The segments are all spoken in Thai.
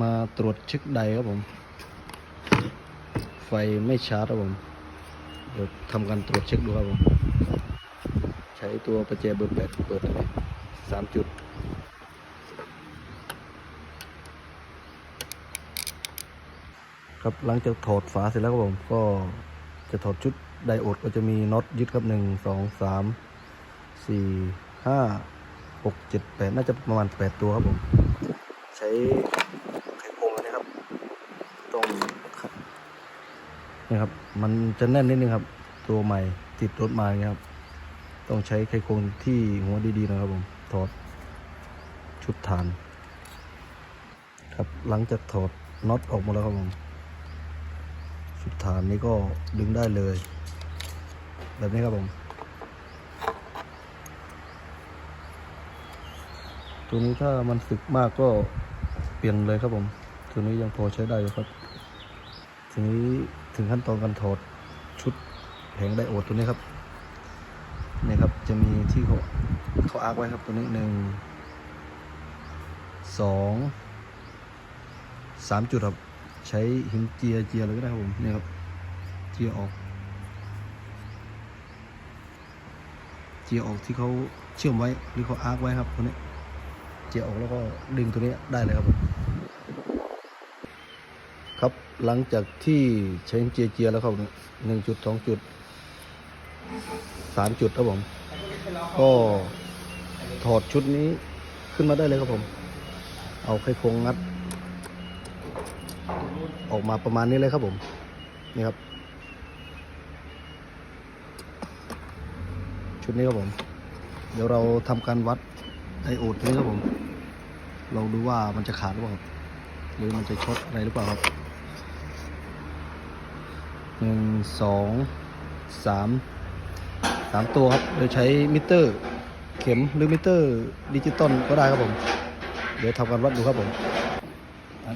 มาตรวจเช็คไดครับผม ไฟไม่ชาร์จครับผมเดี๋ยวทำการตรวจเช็คดูครับผม ใช้ตัวประแจเบอร์แปดเปิดได้ไหมสามจุด ครับหลังจากถอดฝาเสร็จแล้วครับผม ก็จะถอดชุดไดโอดก็จะมีน็อตยึดครับหนึ่งสองสามสี่ห้าหกเจ็ดแปดน่าจะประมาณแปดตัวครับผม ช้ไขควงนนี้ครับตรงนี่ครับ มันจะแน่นนิดนึงครับ ตัวใหม่ติดรถมาเงี้ยครับ ต้องใช้ไขควงที่หัวดีๆนะครับผมถอดชุดฐาน ครับหลังจากถอดน็อตออกมดแล้วครับผมชุดฐานนี้ก็ดึงได้เลย แบบนี้ครับผม ตัวนี้ถ้ามันสึกมากก็เปลี่ยนเลยครับผม ตัวนี้ยังพอใช้ได้อยู่ครับ ทีนี้ถึงขั้นตอนการถอดชุดแผงไดโอดตัวนี้ครับนี่ครับจะมีที่เขาเขาอาร์กไว้ครับตัวนี้หนึ่งสองสามจุดครับ ใช้หินเจียเจียเลยก็ได้ครับผมนี่ครับ เจียออก เจียออกที่เขาเชื่อมไว้หรือเขาอาร์กไว้ครับตัวนี้ เจียออกแล้วก็ดึงตัวนี้ได้เลยครับผมครับหลังจากที่ใช้เจียเจียแล้วครับหนึ่งจุดสองจุดสามจุดครับผม ก็ถอดชุดนี้ขึ้นมาได้เลยครับผม เอาไขควงงัด ออกมาประมาณนี้เลยครับผม นี่ครับ ชุดนี้ครับผม เดี๋ยวเราทำการวัด ไดโอดนี้ครับผมลองดูว่ามันจะขาดหรือเปล่าครับหรือมันจะช็อตอะไรหรือเปล่าครับหนึ่งสองสามสามตัวครับโดยใช้มิเตอร์ เข็มหรือมิเตอร์ดิจิตอลก็ได้ครับผม เดี๋ยวทำการวัดดูครับผม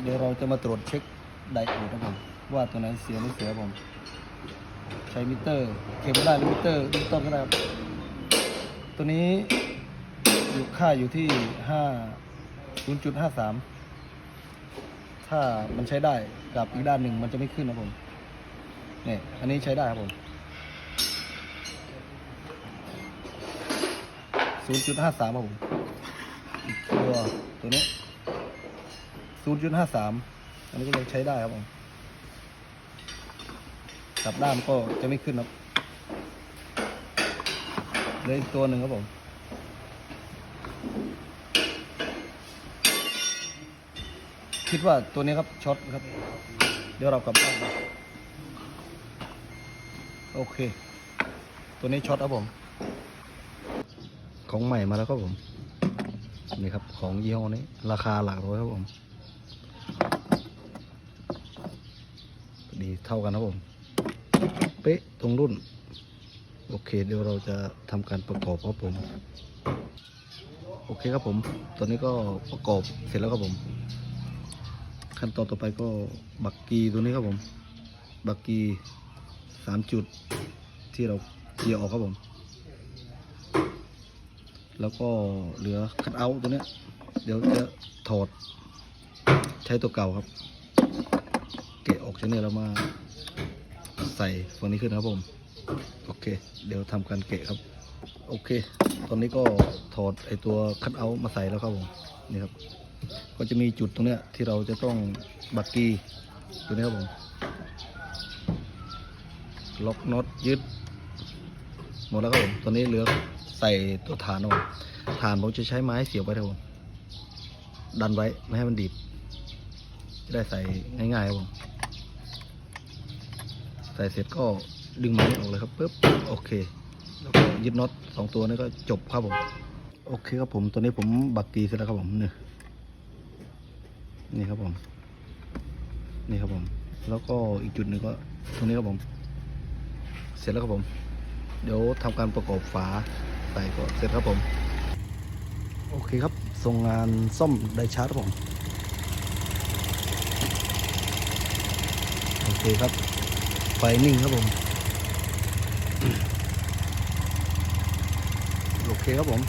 เดี๋ยวเราจะมาตรวจเช็คไดโอดครับผมว่าตัวไหนเสียหรือเสียครับผมใช้มิเตอร์ เข็มก็ได้หรือมิเตอร์ดิจิตอลก็ได้ครับตัวนี้ อยู่ค่าอยู่ที่ห้าศูนย์จุดห้าสามถ้ามันใช้ได้กับอีกด้านหนึ่งมันจะไม่ขึ้นนะผมเนี่ยอันนี้ใช้ได้ครับผมศูนย์จุดห้าสามครับผมอีกตัวตัวนี้ศูนย์จุดห้าสามอันนี้ก็ยังใช้ได้ครับผมกลับด้านก็จะไม่ขึ้นครับเลยอีกตัวหนึ่งครับผม คิดว่าตัวนี้ครับช็อตครับ เดี๋ยวเรากลับบ้านโอเค ตัวนี้ช็อตครับผม ของใหม่มาแล้วครับผม นี่ครับของยี่ห้อนี้ ราคาหลักร้อยครับผม ดีเท่ากันครับผม เป๊ะตรงรุ่น โอเค เดี๋ยวเราจะทำการประกอบครับผม โอเคครับผมตอนนี้ก็ประกอบเสร็จแล้วครับผม ขั้นตอนต่อไปก็บักกีตัวนี้ครับผม บักกีสามจุดที่เราเจียออกครับผม แล้วก็เหลือคัดเอาตัวเนี้ย เดี๋ยวจะถอด ใช้ตัวเก่าครับ เกะออกจากนี้แล้วมาใส่ฝั่งนี้ขึ้นครับผม โอเค เดี๋ยวทำการเกะครับ โอเค ตอนนี้ก็ถอดไอตัวคัดเอามาใส่แล้วครับผม นี่ครับ ก็จะมีจุดตรงเนี้ยที่เราจะต้องบักกีตัวนี้ครับผมล็อกน็อตยึดหมดแล้วครับผมตอนนี้เหลือใส่ตัวฐานเอาฐานผมจะใช้ไม้เสียบไว้ครับผมดันไว้ไม่ให้มันดีดจะได้ใส่ง่ายๆครับผมใส่เสร็จก็ดึงไม้ออกเลยครับปึ๊บโอเค แล้วก็ยึดน็อตสองตัวนี้ก็จบครับผม โอเคครับผมตัวนี้ผมบักกีเสร็จแล้วครับผมนี่ นี่ครับผม นี่ครับผม แล้วก็อีกจุดหนึ่งก็ตรงนี้ครับผม เสร็จแล้วครับผม เดี๋ยวทำการประกอบฝาใส่ก็เสร็จครับผม โอเคครับส่งงานซ่อมไดชาร์จครับผมโอเคครับไฟนิ่งครับผมโอเคครับผม